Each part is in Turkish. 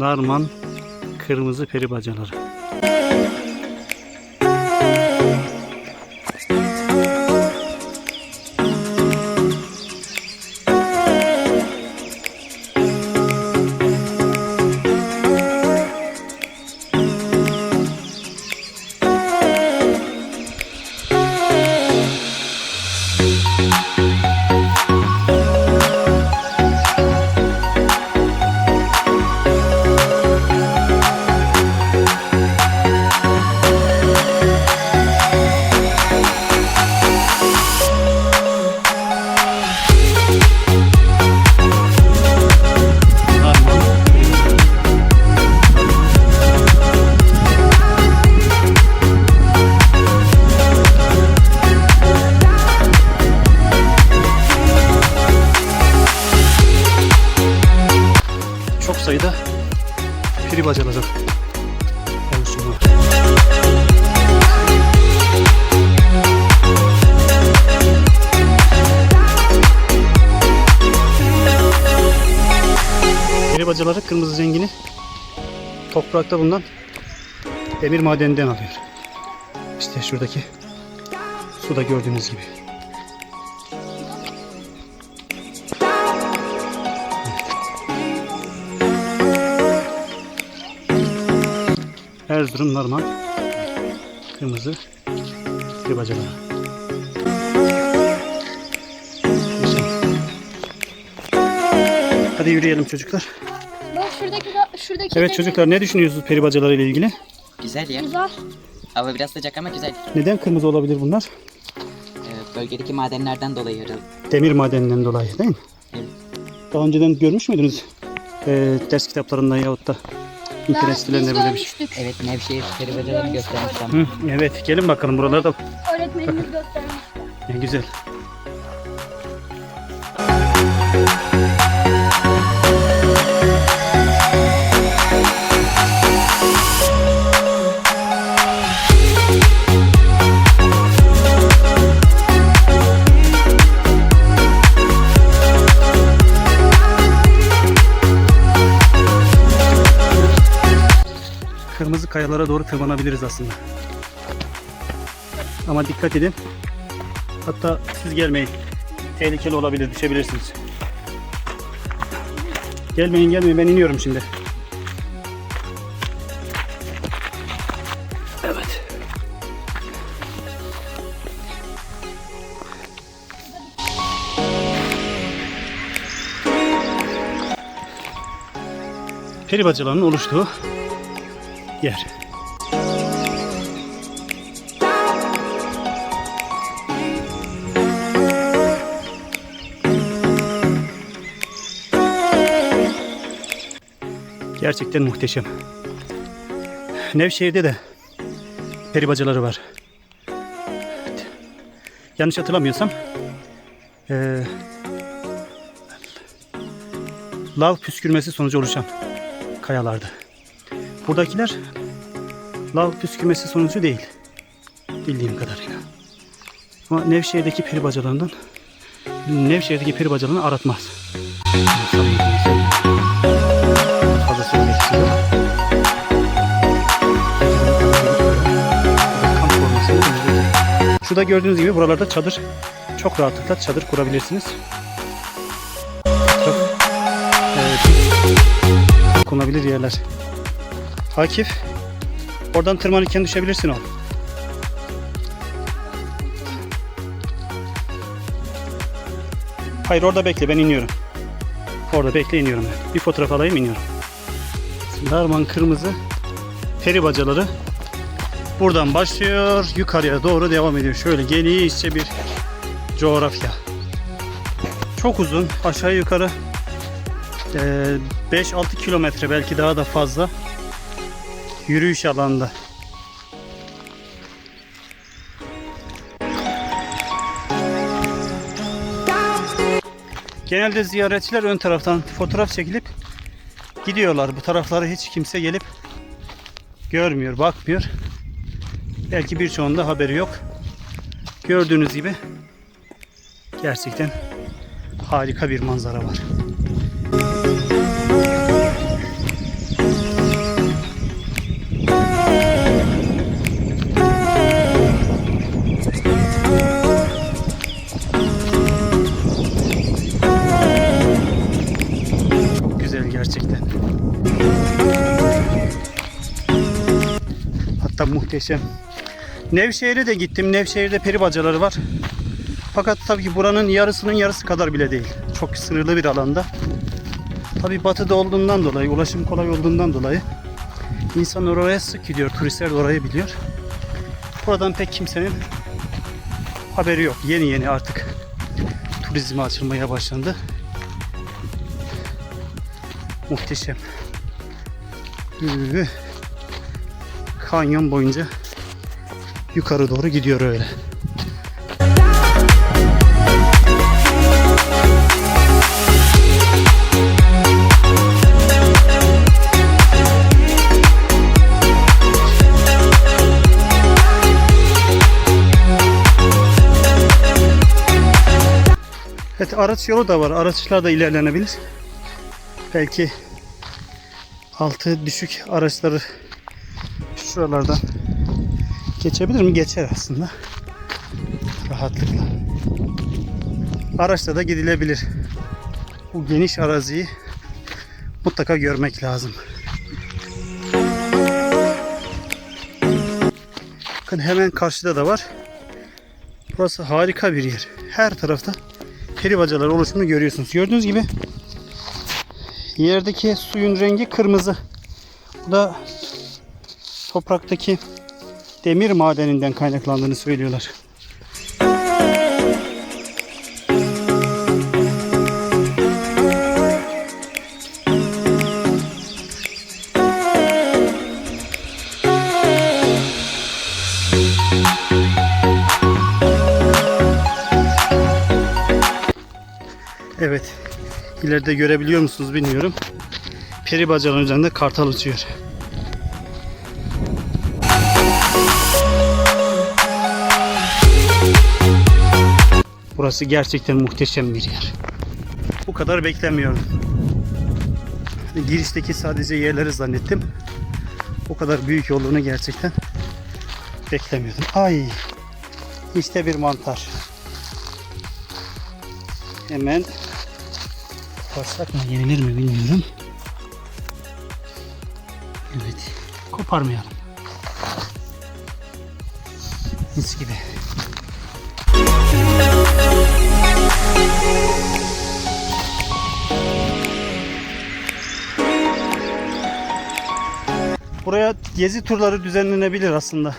Narman kırmızı peri bacaları. Sayıda peri bacaları oluşumu var. Peri bacaları kırmızı zengini toprakta bulunan demir madeninden alıyor. İşte şuradaki suda gördüğünüz gibi. Erzurum Narman kırmızı peri bacaları. Güzel. Hadi yürüyelim çocuklar. Bak şuradaki şuradaki Evet de- çocuklar ne düşünüyorsunuz peri bacaları ile ilgili? Güzel ya. Güzel. Hava biraz sıcak ama güzel. Neden kırmızı olabilir bunlar? Ee, bölgedeki madenlerden dolayı herhalde. Demir madeninden dolayı değil mi? Evet. Daha önceden görmüş müydünüz? Ee, ders kitaplarında yahut da sitelerinde biz böyle bir şey. Evet Nevşehir göstermiş ama. Hı, evet gelin bakalım buralarda Öğretmenimiz göstermişti. ne güzel. Kayalara doğru tırmanabiliriz aslında. Ama dikkat edin. Hatta siz gelmeyin. Tehlikeli olabilir, düşebilirsiniz. Gelmeyin gelmeyin ben iniyorum şimdi. Evet. Peri bacalarının oluştuğu yer. Gerçekten muhteşem. Nevşehir'de de peri bacaları var. Yanlış hatırlamıyorsam eee, lav püskürmesi sonucu oluşan kayalardı. Buradakiler lav püskürmesi sonucu değil. Bildiğim kadarıyla. Ama Nevşehir'deki peri bacalarından Nevşehir'deki peri bacalarını aratmaz. Fazla giyecek. Şurada gördüğünüz gibi buralarda çadır çok rahatlıkla çadır kurabilirsiniz. Çok e, konabilir yerler. Akif oradan tırmanırken düşebilirsin o. Hayır orada bekle ben iniyorum. Orada bekle iniyorum ben. Bir fotoğraf alayım iniyorum. Darman kırmızı peri bacaları buradan başlıyor yukarıya doğru devam ediyor. Şöyle genişçe bir coğrafya. Çok uzun aşağı yukarı eee, 5-6 kilometre belki daha da fazla yürüyüş alanında. Genelde ziyaretçiler ön taraftan fotoğraf çekilip gidiyorlar. Bu tarafları hiç kimse gelip görmüyor, bakmıyor. Belki birçoğunda haberi yok. Gördüğünüz gibi gerçekten harika bir manzara var. Muhteşem. Nevşehir'e de gittim. Nevşehir'de peri bacaları var. Fakat tabii ki buranın yarısının yarısı kadar bile değil. Çok sınırlı bir alanda. Tabii batıda olduğundan dolayı, ulaşım kolay olduğundan dolayı insanlar oraya sık gidiyor. Turistler de orayı biliyor. Buradan pek kimsenin haberi yok. Yeni yeni artık turizme açılmaya başlandı. Muhteşem. Üü. Kanyon boyunca yukarı doğru gidiyor öyle. Evet araç yolu da var. Araçlar da ilerlenebilir. Belki altı düşük araçları şuralardan geçebilir mi? Geçer aslında. Rahatlıkla. Araçla da gidilebilir. Bu geniş araziyi mutlaka görmek lazım. Bakın hemen karşıda da var. Burası harika bir yer. Her tarafta peri bacaları oluşumunu görüyorsunuz. Gördüğünüz gibi yerdeki suyun rengi kırmızı. Bu da topraktaki demir madeninden kaynaklandığını söylüyorlar. Evet. İleride görebiliyor musunuz bilmiyorum. Peri bacaların üzerinde kartal uçuyor. Burası gerçekten muhteşem bir yer. Bu kadar beklemiyordum. Girişteki sadece yerleri zannettim. O kadar büyük olduğunu gerçekten beklemiyordum. Ay işte bir mantar. Hemen koparsak mı yenilir mi bilmiyorum. Evet. Koparmayalım. Mis gibi. Buraya gezi turları düzenlenebilir aslında.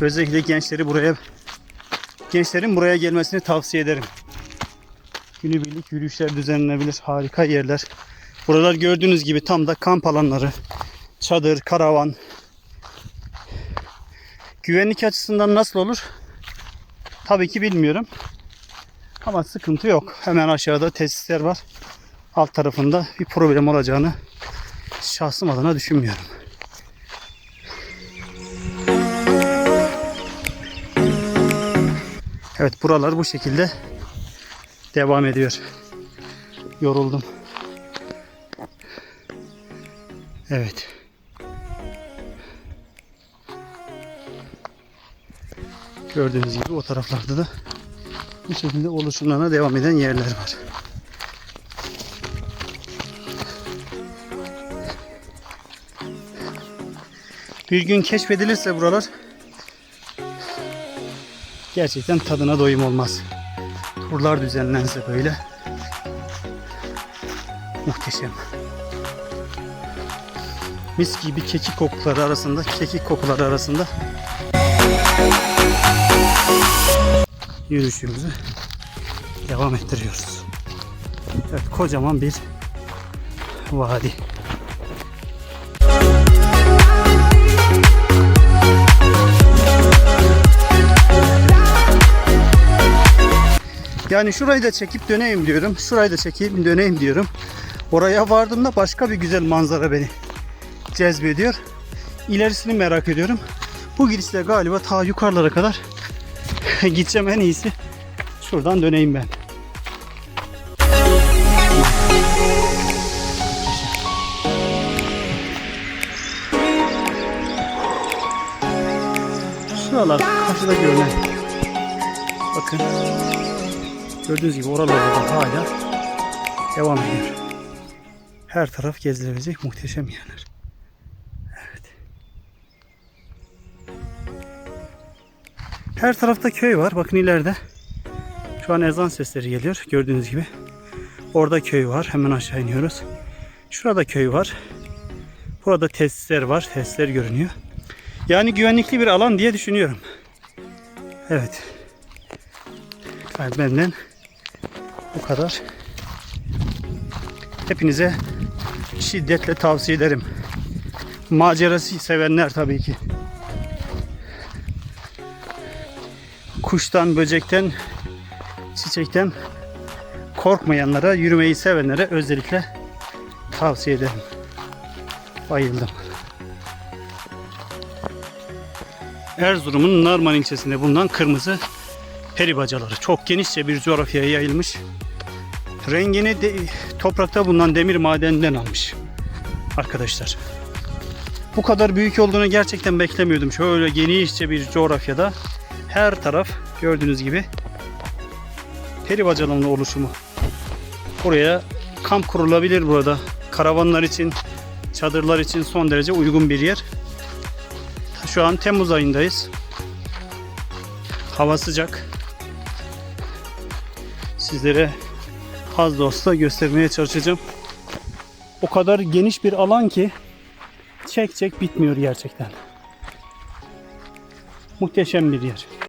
Özellikle gençleri buraya gençlerin buraya gelmesini tavsiye ederim. Günübirlik yürüyüşler düzenlenebilir. Harika yerler. Buralar gördüğünüz gibi tam da kamp alanları. Çadır, karavan. Güvenlik açısından nasıl olur? Tabii ki bilmiyorum. Ama sıkıntı yok. Hemen aşağıda tesisler var. Alt tarafında bir problem olacağını şahsım adına düşünmüyorum. Evet buralar bu şekilde devam ediyor. Yoruldum. Evet. Gördüğünüz gibi o taraflarda da bu şekilde oluşumlarına devam eden yerler var. Bir gün keşfedilirse buralar gerçekten tadına doyum olmaz. Turlar düzenlense böyle muhteşem. Mis gibi kekik kokuları arasında, kekik kokuları arasında yürüyüşümüzü devam ettiriyoruz. Evet, kocaman bir vadi. Yani şurayı da çekip döneyim diyorum. Şurayı da çekeyim döneyim diyorum. Oraya vardığımda başka bir güzel manzara beni cezbediyor. İlerisini merak ediyorum. Bu gidişle galiba ta yukarılara kadar gideceğim en iyisi. Şuradan döneyim ben. Şuralar karşıda görünen. Bakın. Gördüğünüz gibi oralarda da hala devam ediyor. Her taraf gezilebilecek muhteşem yerler. Her tarafta köy var. Bakın ileride. Şu an ezan sesleri geliyor. Gördüğünüz gibi. Orada köy var. Hemen aşağı iniyoruz. Şurada köy var. Burada tesisler var. Tesisler görünüyor. Yani güvenlikli bir alan diye düşünüyorum. Evet. Evet benden bu kadar. Hepinize şiddetle tavsiye ederim. Macerası sevenler tabii ki. Kuştan, böcekten, çiçekten korkmayanlara, yürümeyi sevenlere özellikle tavsiye ederim. Bayıldım. Erzurum'un Narman ilçesinde bulunan kırmızı peri bacaları. Çok genişçe bir coğrafyaya yayılmış. Rengini de, toprakta bulunan demir madeninden almış. Arkadaşlar. Bu kadar büyük olduğunu gerçekten beklemiyordum. Şöyle genişçe bir coğrafyada her taraf gördüğünüz gibi peri bacalarının oluşumu. Buraya kamp kurulabilir burada. Karavanlar için, çadırlar için son derece uygun bir yer. Şu an Temmuz ayındayız. Hava sıcak. Sizlere az da olsa göstermeye çalışacağım. O kadar geniş bir alan ki çek çek bitmiyor gerçekten. Muhteşem bir yer.